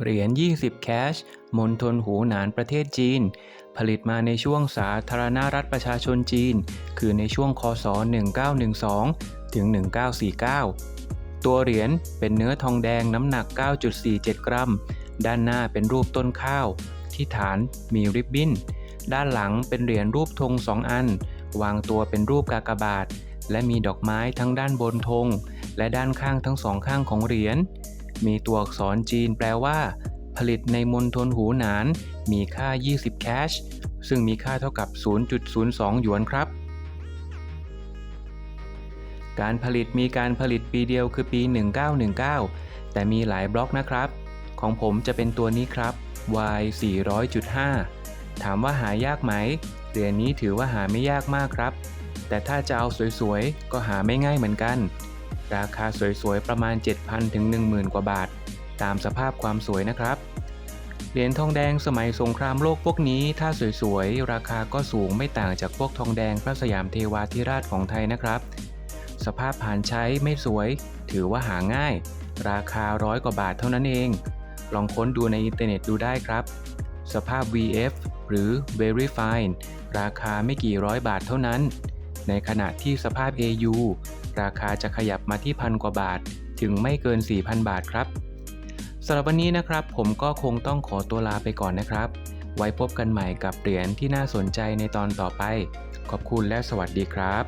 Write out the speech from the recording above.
เหรียญ 20 แคชมณฑลหูหนานประเทศจีน ผลิตมาในช่วงสาธารณรัฐประชาชนจีน คือในช่วงคศ 1912 ถึง 1949 ตัวเหรียญเป็นเนื้อทองแดงน้ำหนัก 9.47 กรัม ด้านหน้าเป็นรูปต้นข้าว ที่ฐานมีริบบิ้น ด้านหลังเป็นเหรียญรูปธงสองอัน วางตัวเป็นรูปกากบาท และมีดอกไม้ทั้งด้านบนธงและด้านข้างทั้งสองข้างของเหรียญ มีตัวอักษรจีนแปลว่า ผลิตในมณฑลหูหนาน มีค่า 20 แคช ซึ่งมีค่าเท่ากับ 0.02 หยวนครับ การผลิตมีการผลิตปีเดียวคือปี 1919 แต่มีหลายบล็อกนะครับ ของผมจะเป็นตัวนี้ครับ Y 400.5 ถามว่าหายากไหมเหรียญนี้ถือว่าหาไม่ยากมากครับ แต่ถ้าจะเอาสวยๆ ก็หาไม่ง่ายเหมือนกัน ราคาสวยๆ ประมาณ 7,000 ถึง 10,000 กว่าบาท ตามสภาพความสวยนะครับ เหรียญทองแดงสมัยสงครามโลกพวกนี้ถ้าสวยๆ ราคาก็สูงไม่ต่างจากพวกทองแดงพระสยามเทวาธิราชของไทยนะครับ สภาพผ่านใช้ไม่สวย ถือว่าหาง่าย ราคาร้อยกว่าบาทเท่านั้นเอง ลองค้นดูในอินเทอร์เน็ตดูได้ครับ สภาพ VF หรือ Very Fine ราคาไม่กี่ร้อยบาทเท่านั้น ในขณะที่สภาพ AU ราคาจะขยับมาที่พันกว่าบาท ถึงไม่เกิน 4,000 บาทครับสำหรับวันนี้นะครับ ผมก็คงต้องขอตัวลาไปก่อนนะครับ ไว้พบกันใหม่กับเหรียญที่น่าสนใจในตอนต่อไป ขอบคุณและสวัสดีครับ